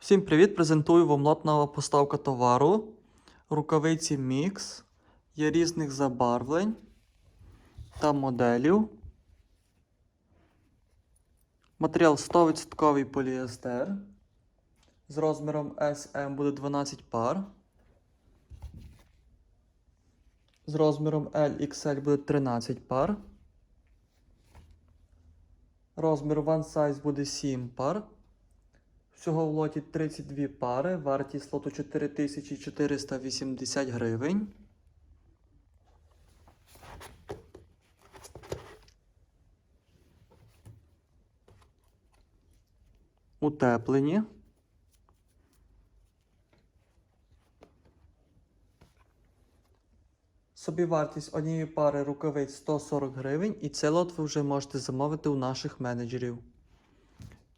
Всім привіт! Презентую вам лотна поставка товару. Рукавиці Mix. Є різних забарвлень та моделів. Матеріал 100% поліестер. З розміром SM буде 12 пар. З розміром LXL буде 13 пар. Розмір One Size буде 7 пар. Всього в лоті 32 пари, вартість лоту 4480 гривень. Утеплені. Собівартість однієї пари рукавиць 140 гривень, і цей лот ви вже можете замовити у наших менеджерів.